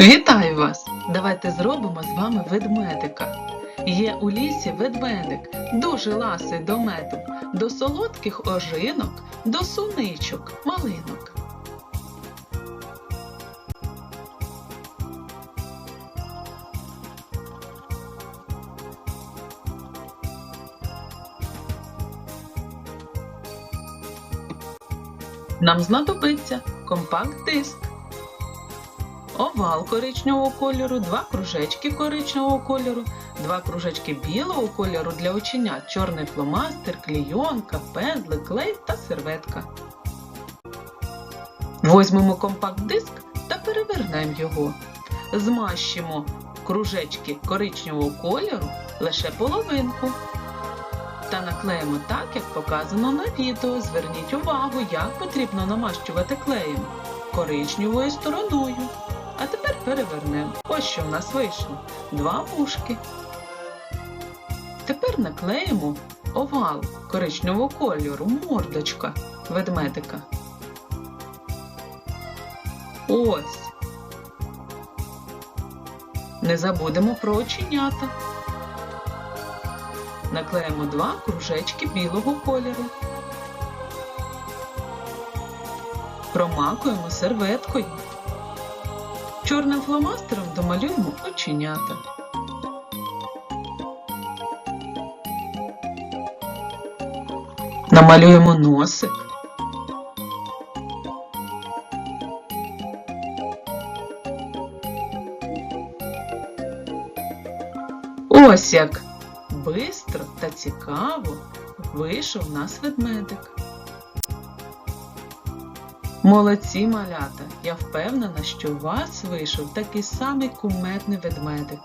Вітаю вас! Давайте зробимо з вами ведмедика. Є у лісі ведмедик, дуже ласий до меду, до солодких ожинок, до суничок, малинок. Нам знадобиться компакт-диск, овал коричневого кольору, два кружечки коричневого кольору, два кружечки білого кольору для оченят, чорний фломастер, клійонка, пензлик, клей та серветка. Возьмемо компакт-диск та перевернемо його. Змащимо кружечки коричневого кольору лише половинку. Та наклеїмо так, як показано на відео. Зверніть увагу, як потрібно намащувати клеєм коричневою стороною. Перевернемо. Ось що в нас вийшло. Два вушки. Тепер наклеїмо овал коричневого кольору, мордочка ведмедика. Ось. Не забудемо про оченята. Наклеїмо два кружечки білого кольору. Промакуємо серветкою. Чорним фломастером домалюємо оченята. Намалюємо носик. Ось як бистро та цікаво вийшов нас ведмедик. Молодці малята! Я впевнена, що у вас вийшов такий самий куметний ведмедик.